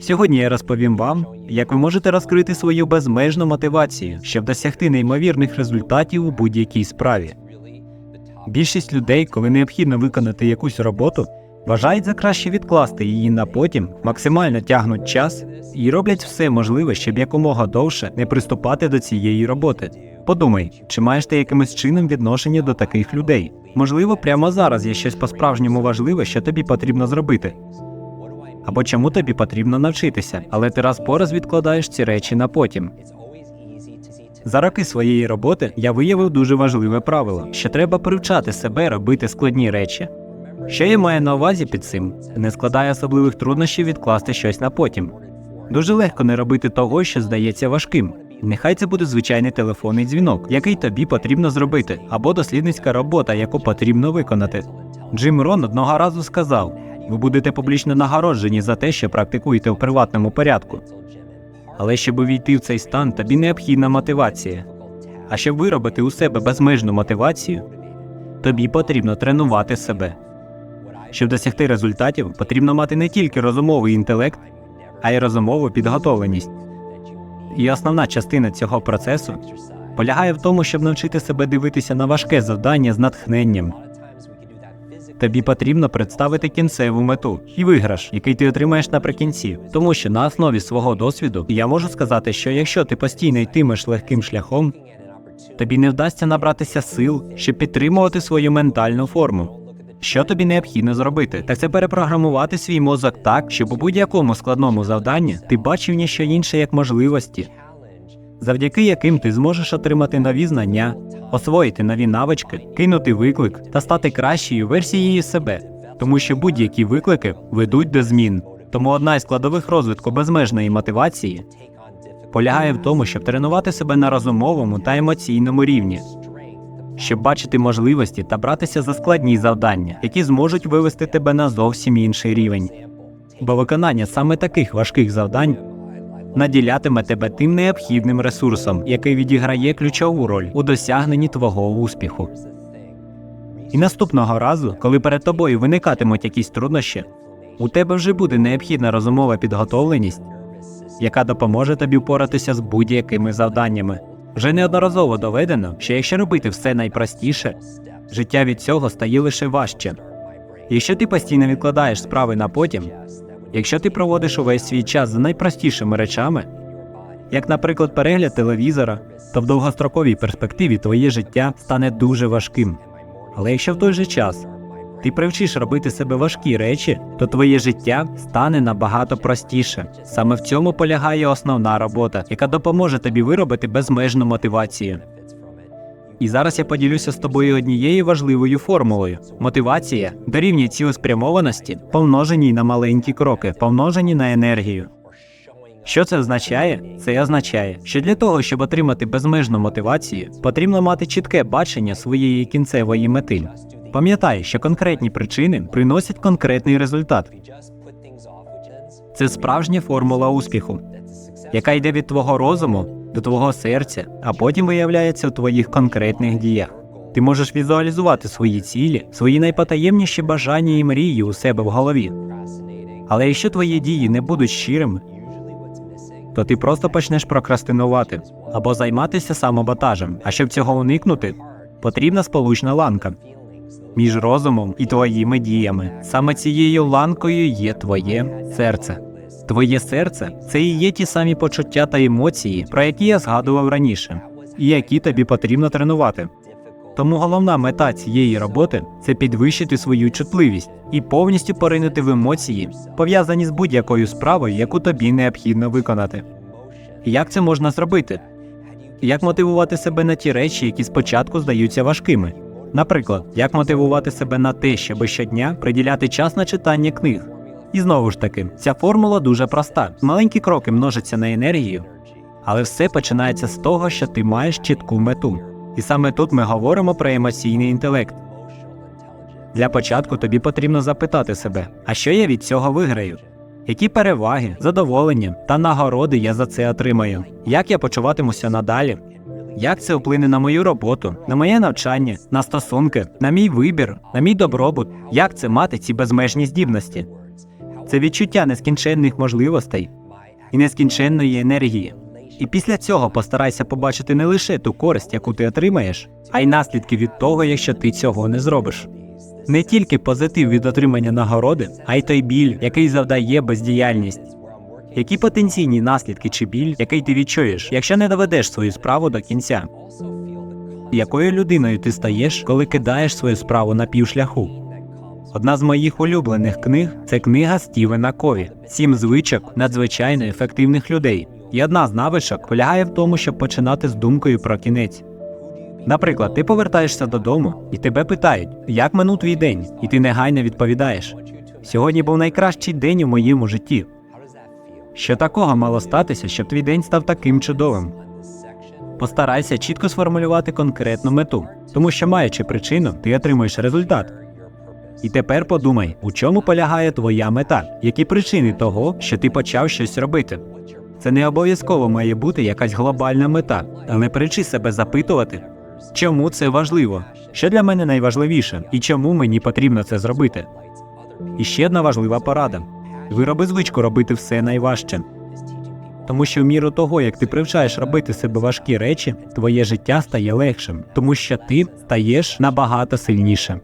Сьогодні я розповім вам, як ви можете розкрити свою безмежну мотивацію, щоб досягти неймовірних результатів у будь-якій справі. Більшість людей, коли необхідно виконати якусь роботу, вважають за краще відкласти її на потім, максимально тягнуть час і роблять все можливе, щоб якомога довше не приступати до цієї роботи. Подумай, чи маєш ти якимось чином відношення до таких людей? Можливо, прямо зараз є щось по-справжньому важливе, що тобі потрібно зробити. Або чому тобі потрібно навчитися, але ти раз по раз відкладаєш ці речі на потім. За роки своєї роботи я виявив дуже важливе правило, що треба привчати себе робити складні речі. Що я маю на увазі під цим? Не складає особливих труднощів відкласти щось на потім. Дуже легко не робити того, що здається важким. Нехай це буде звичайний телефонний дзвінок, який тобі потрібно зробити, або дослідницька робота, яку потрібно виконати. Джим Рон одного разу сказав: ви будете публічно нагороджені за те, що практикуєте в приватному порядку. Але щоб увійти в цей стан, тобі необхідна мотивація. А щоб виробити у себе безмежну мотивацію, тобі потрібно тренувати себе. Щоб досягти результатів, потрібно мати не тільки розумовий інтелект, а й розумову підготовленість. І основна частина цього процесу полягає в тому, щоб навчити себе дивитися на важке завдання з натхненням. Тобі потрібно представити кінцеву мету і виграш, який ти отримаєш наприкінці. Тому що на основі свого досвіду я можу сказати, що якщо ти постійно йтимеш легким шляхом, тобі не вдасться набратися сил, щоб підтримувати свою ментальну форму. Що тобі необхідно зробити? Так це перепрограмувати свій мозок так, щоб у будь-якому складному завданні ти бачив ніщо інше як можливості, завдяки яким ти зможеш отримати нові знання, освоїти нові навички, кинути виклик та стати кращою версією себе, тому що будь-які виклики ведуть до змін. Тому одна із складових розвитку безмежної мотивації полягає в тому, щоб тренувати себе на розумовому та емоційному рівні, щоб бачити можливості та братися за складні завдання, які зможуть вивести тебе на зовсім інший рівень. Бо виконання саме таких важких завдань наділятиме тебе тим необхідним ресурсом, який відіграє ключову роль у досягненні твого успіху. І наступного разу, коли перед тобою виникатимуть якісь труднощі, у тебе вже буде необхідна розумова підготовленість, яка допоможе тобі впоратися з будь-якими завданнями. Вже неодноразово доведено, що якщо робити все найпростіше, життя від цього стає лише важче. Якщо ти постійно відкладаєш справи на потім, якщо ти проводиш увесь свій час за найпростішими речами, як, наприклад, перегляд телевізора, то в довгостроковій перспективі твоє життя стане дуже важким. Але якщо в той же час ти привчиш робити себе важкі речі, то твоє життя стане набагато простіше. Саме в цьому полягає основна робота, яка допоможе тобі виробити безмежну мотивацію. І зараз я поділюся з тобою однією важливою формулою: мотивація дорівнює цілеспрямованості, помноженій на маленькі кроки, помножені на енергію. Що це означає? Це означає, що для того, щоб отримати безмежну мотивацію, потрібно мати чітке бачення своєї кінцевої мети. Пам'ятай, що конкретні причини приносять конкретний результат. Це справжня формула успіху, яка йде від твого розуму до твого серця, а потім виявляється у твоїх конкретних діях. Ти можеш візуалізувати свої цілі, свої найпотаємніші бажання і мрії у себе в голові. Але якщо твої дії не будуть щирими, то ти просто почнеш прокрастинувати або займатися самоботажем. А щоб цього уникнути, потрібна сполучна ланка між розумом і твоїми діями. Саме цією ланкою є твоє серце. Твоє серце це і є ті самі почуття та емоції, про які я згадував раніше, і які тобі потрібно тренувати. Тому головна мета цієї роботи це підвищити свою чутливість і повністю поринути в емоції, пов'язані з будь-якою справою, яку тобі необхідно виконати. Як це можна зробити? Як мотивувати себе на ті речі, які спочатку здаються важкими? Наприклад, як мотивувати себе на те, щоб щодня приділяти час на читання книг. І знову ж таки, ця формула дуже проста. Маленькі кроки множаться на енергію, але все починається з того, що ти маєш чітку мету. І саме тут ми говоримо про емоційний інтелект. Для початку тобі потрібно запитати себе, а що я від цього виграю? Які переваги, задоволення та нагороди я за це отримаю? Як я почуватимуся надалі? Як це вплине на мою роботу, на моє навчання, на стосунки, на мій вибір, на мій добробут? Як це мати ці безмежні здібності? Це відчуття нескінченних можливостей і нескінченної енергії. І після цього постарайся побачити не лише ту користь, яку ти отримаєш, а й наслідки від того, якщо ти цього не зробиш. Не тільки позитив від отримання нагороди, а й той біль, який завдає бездіяльність. Які потенційні наслідки чи біль, який ти відчуєш, якщо не доведеш свою справу до кінця? Якою людиною ти стаєш, коли кидаєш свою справу на півшляху? Одна з моїх улюблених книг це книга Стівена Кові Сім звичок надзвичайно ефективних людей. І одна з навичок полягає в тому, щоб починати з думкою про кінець. Наприклад, ти повертаєшся додому і тебе питають, як минув твій день, і ти негайно відповідаєш: Сьогодні був найкращий день у моєму житті. Що такого мало статися, щоб твій день став таким чудовим? Постарайся чітко сформулювати конкретну мету, тому що, маючи причину, ти отримуєш результат. І тепер подумай, у чому полягає твоя мета, які причини того, що ти почав щось робити. Це не обов'язково має бути якась глобальна мета, але причи себе запитувати, чому це важливо, що для мене найважливіше, і чому мені потрібно це зробити. І ще одна важлива порада: вироби звичку робити все найважче. Тому що в міру того, як ти привчаєш робити себе важкі речі, твоє життя стає легшим, тому що ти стаєш набагато сильнішим.